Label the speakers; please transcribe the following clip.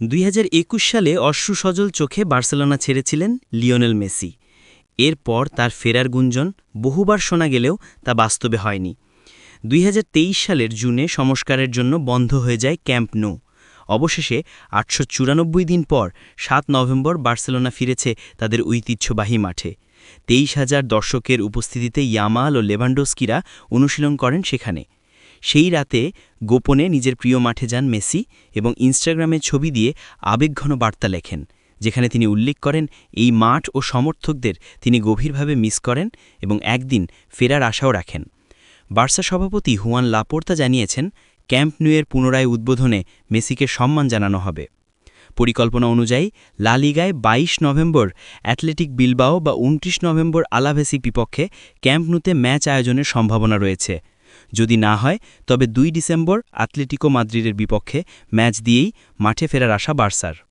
Speaker 1: দুই হাজার একুশ সালে অশ্রু সজল চোখে বার্সেলোনা ছেড়েছিলেন লিওনেল মেসি। এরপর তার ফেরার গুঞ্জন বহুবার শোনা গেলেও তা বাস্তবে হয়নি। দুই হাজার তেইশ সালের জুনে সংস্কারের জন্য বন্ধ হয়ে যায় ক্যাম্প নো। অবশেষে আটশো চুরানব্বই দিন পর সাত নভেম্বর বার্সেলোনা ফিরেছে তাদের ঐতিহ্যবাহী মাঠে। তেইশ হাজার দর্শকের উপস্থিতিতে ইয়ামাল ও লেভান্ডোস্কিরা অনুশীলন করেন সেখানে। সেই রাতে গোপনে নিজের প্রিয় মাঠে যান মেসি এবং ইনস্টাগ্রামে ছবি দিয়ে আবেগঘন বার্তা লেখেন, যেখানে তিনি উল্লেখ করেন, এই মাঠ ও সমর্থকদের তিনি গভীরভাবে মিস করেন এবং একদিন ফেরার আশাও রাখেন। বার্সা সভাপতি হুয়ান লাপোর্তা জানিয়েছেন, ক্যাম্প নিউয়ের পুনরায় উদ্বোধনে মেসিকে সম্মান জানানো হবে। পরিকল্পনা অনুযায়ী, লা লিগায় ২২ নভেম্বর অ্যাথলেটিক বিলবাও বা ২৯ নভেম্বর আলাভেসি বিপক্ষে ক্যাম্প নুতে ম্যাচ আয়োজনের সম্ভাবনা রয়েছে। যদি না হয়, তবে দুই ডিসেম্বর আতলেটিকো মাদ্রিদের বিপক্ষে ম্যাচ দিয়েই মাঠে ফেরার আশা বার্সার।